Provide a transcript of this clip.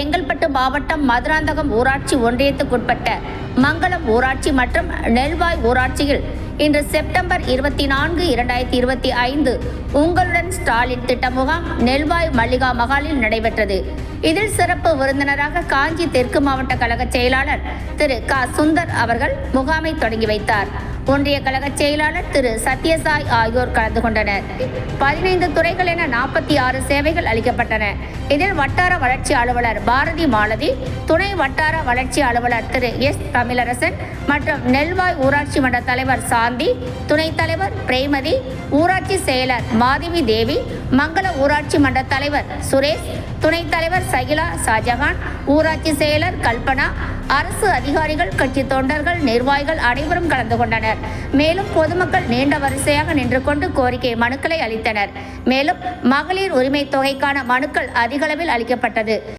செங்கல்பட்டு மாவட்டம் மதுராந்தகம் ஊராட்சி ஒன்றியத்துக்குட்பட்ட மங்களம் ஊராட்சி மற்றும் நெல்வாய் ஊராட்சியில் இன்று செப்டம்பர் இருபத்தி நான்கு இரண்டாயிரத்தி இருபத்தி ஐந்து உங்களுடன் ஸ்டாலின் திட்ட முகாம் நெல்வாய் மல்லிகா மகாலில் நடைபெற்றது. இதில் சிறப்பு விருந்தினராக காஞ்சி தெற்கு மாவட்ட கழக செயலாளர் திரு க. சுந்தர் அவர்கள் முகாமை தொடங்கி வைத்தார். ஒன்றிய கழக செயலாளர் திரு. சத்யசாய் ஆகியோர் கலந்து கொண்டனர். பதினைந்து துறைகள் என நாற்பத்தி ஆறு சேவைகள் அளிக்கப்பட்டன. இதில் வட்டார வளர்ச்சி அலுவலர் பாரதி மாலதி துணை வட்டார வளர்ச்சி அலுவலர் திரு. எஸ். தமிழரசன் மற்றும் நெல்வாய் ஊராட்சி மன்ற தலைவர் சாந்தி துணைத் தலைவர் பிரேமதி ஊராட்சி செயலர் மாதவி தேவி மங்கள ஊராட்சி மன்ற தலைவர் சுரேஷ் துணைத் தலைவர் சகிலா ஷாஜஹான் ஊராட்சி செயலர் கல்பனா அரசு அதிகாரிகள் கட்சி தொண்டர்கள் நிர்வாகிகள் அனைவரும் கலந்து கொண்டனர். மேலும் பொதுமக்கள் நீண்ட வரிசையாக நின்று கொண்டு கோரிக்கை மனுக்களை அளித்தனர். மேலும் மகளிர் உரிமை தொகைக்கான மனுக்கள் அதிகளவில் அளிக்கப்பட்டது.